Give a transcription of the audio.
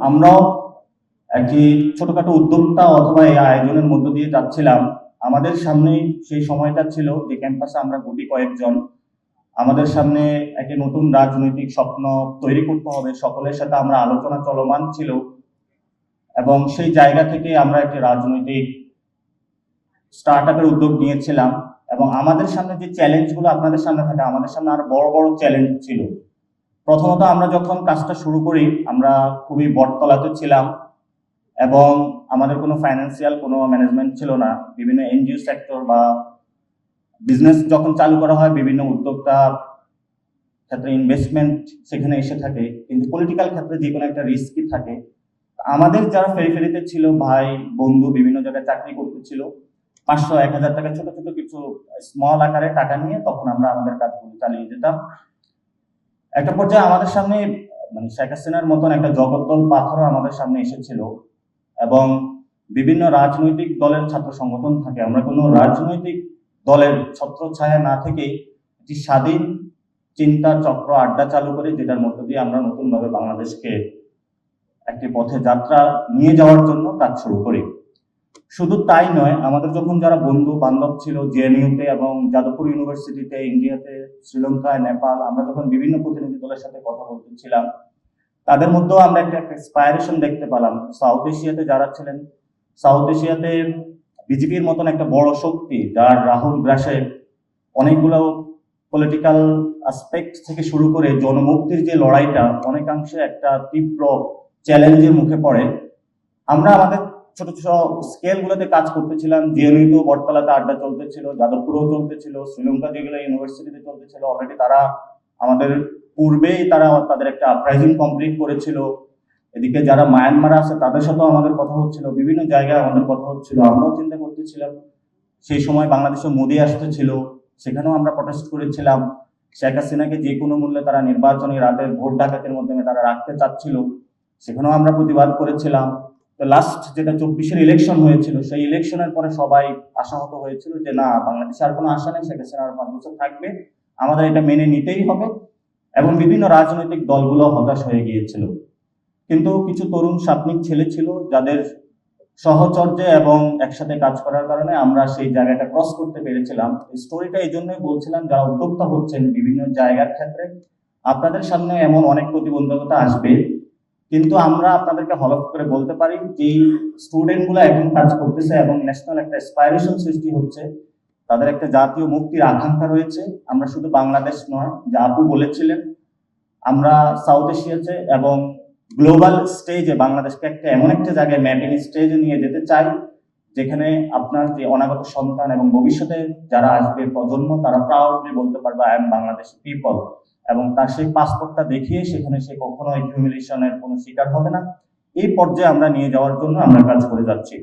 আমরাও একটি ছোটখাটো উদ্যোক্তা অথবা এই আয়োজনের মধ্য দিয়ে যাচ্ছিলাম। আমাদের সামনে সেই সময়টা ছিল যে ক্যাম্পাসে আমরা গুটি কয়েকজন। আমাদের সামনে একটি নতুন রাজনৈতিক স্বপ্ন তৈরি করতে হবে। সকলের সাথে আমরা আলোচনা চলমান ছিল এবং সেই জায়গা থেকে আমরা একটি রাজনৈতিক স্টার্ট আপের উদ্যোগ নিয়েছিলাম এবং আমাদের সামনে যে চ্যালেঞ্জগুলো আপনাদের সামনে থাকে, আমাদের সামনে আরও বড় বড় চ্যালেঞ্জ ছিল। প্রথমত আমরা যখন কাজটা শুরু করি, আমরা খুবই বটতলাতে ছিলাম এবং আমাদের কোনো ফাইন্যান্সিয়াল কোনো ম্যানেজমেন্ট ছিল না। বিভিন্ন এনজিও সেক্টর বা বিজনেস যখন চালু করা হয়, বিভিন্ন উদ্যোক্তা ক্ষেত্রে ইনভেস্টমেন্ট সেখানে এসে থাকে। কিন্তু পলিটিক্যাল ক্ষেত্রে যে কোনো একটা রিস্কই থাকে। আমাদের যারা ফেরিফেরিতে ছিল, ভাই, বন্ধু, বিভিন্ন জায়গায় চাকরি করতেছিল পাঁচশো, এক হাজার টাকা ছোট ছোট কিছু স্মল আকারে টাকা নিয়ে তখন আমরা আমাদের কাজগুলো চালিয়ে যেতাম। একটা পর্যায়ে আমাদের সামনে মানে শেখ হাসিনার মতন একটা জগদ্দল পাথরও আমাদের সামনে এসেছিল এবং বিভিন্ন রাজনৈতিক দলের ছাত্র সংগঠন থাকে। আমরা কোনো রাজনৈতিক দলের ছত্রছায়া না থেকে একটি স্বাধীন চিন্তা চক্র আড্ডা চালু করি, যেটার মধ্য দিয়ে আমরা নতুনভাবে বাংলাদেশকে একটি পথে যাত্রা নিয়ে যাওয়ার জন্য কাজ শুরু করি। শুধু তাই নয়, আমাদের যখন যারা বন্ধু বান্ধব ছিল, জেএনইউতে এবং যাদবপুর ইউনিভার্সিটিতে, ইন্ডিয়াতে, শ্রীলঙ্কায়, নেপাল, আমরা যখন বিভিন্ন প্রতিনিধি দলের সাথে কথা বলতেছিলাম, তাদের মধ্যেও আমরা একটা এক্সপায়ারেশন দেখতে পেলাম। সাউথ এশিয়াতে যারা ছিলেন সাউথ এশিয়াতে বিজেপির মতন একটা বড় শক্তি, যার রাহুল গ্রাসে অনেকগুলো পলিটিক্যাল আসপেক্ট থেকে শুরু করে জনমুক্তির যে লড়াইটা, অনেকাংশে একটা তীব্র চ্যালেঞ্জের মুখে পড়ে। আমরা আমাদের ছোট ছোট স্কেল গুলোতে কাজ করতেছিলাম। জিএনইউ বটতলাতে আড্ডা চলতেছিল, যাদবপুরেও চলতেছিল, শ্রীলঙ্কা যেগুলো ইউনিভার্সিটিতে চলতেছিল অলরেডি তারা আমাদের পূর্বেই তারা তাদের একটা আপ্রাইজিং কমপ্লিট করেছিল। এদিকে যারা মায়ানমার আছে, তাদের সাথেও আমাদের কথা হচ্ছিল, বিভিন্ন জায়গায় আমাদের কথা হচ্ছিল, আমরাও চিন্তা করতেছিলাম। সেই সময় বাংলাদেশে মোদী আসতেছিল, সেখানেও আমরা প্রটেস্ট করেছিলাম। শেখ হাসিনাকে যে কোনো মূল্যে তারা নির্বাচনী রাতের ভোট ডাকাতের মাধ্যমে তারা রাখতে চাচ্ছিল, সেখানেও আমরা প্রতিবাদ করেছিলাম। লাস্ট যেটা চব্বিশের ইলেকশন হয়েছিল, সেই ইলেকশনের পরে সবাই আশাহত হয়েছিল যে, না, বাংলাদেশে আর কোনো আশা নেই, শেখ হাসিনা আর পাঁচ বছর থাকবে। আমাদের এটা মেনে নিতেই হবে। এবং বিভিন্ন রাজনৈতিক দলগুলো হতাশ হয়ে গিয়েছিল। কিন্তু কিছু তরুণ স্বাপ্নিক ছেলে ছিল, যাদের সহচর্যে এবং একসাথে কাজ করার কারণে আমরা সেই জায়গাটা ক্রস করতে পেরেছিলাম। স্টোরিটা এই জন্যই বলছিলাম, যারা উদ্যোক্তা হচ্ছেন বিভিন্ন জায়গার ক্ষেত্রে, আপনাদের সামনে এমন অনেক প্রতিবন্ধকতা আসবে। কিন্তু আমরা আপনাদেরকে হলফ করে বলতে পারি যে স্টুডেন্টগুলো এখন কাজ করতেছে এবং ন্যাশনাল একটা অ্যাসপাইরেশন সৃষ্টি হচ্ছে। তাদের একটা জাতীয় মুক্তির আকাঙ্ক্ষা রয়েছে। আমরা শুধু বাংলাদেশ নয়, যা আপু বলেছিলেন, আমরা সাউথ এশিয়াতে এবং গ্লোবাল স্টেজে বাংলাদেশকে একটা এমন একটা জায়গায় ম্যাপিং স্টেজে নিয়ে যেতে চাই, যেখানে আপনার যে অনাগত সন্তান এবং ভবিষ্যতে যারা আসবে, প্রজন্ম, তারা প্রাউডলি বলতে পারবে আই এম বাংলাদেশ পিপল এবং তার সেই পাসপোর্টটা দেখিয়ে সেখানে সে কখনো হিউমিলেশনের কোনো শিকার হবে না। এই পর্যায়ে আমরা নিয়ে যাওয়ার জন্য আমরা কাজ করে যাচ্ছি।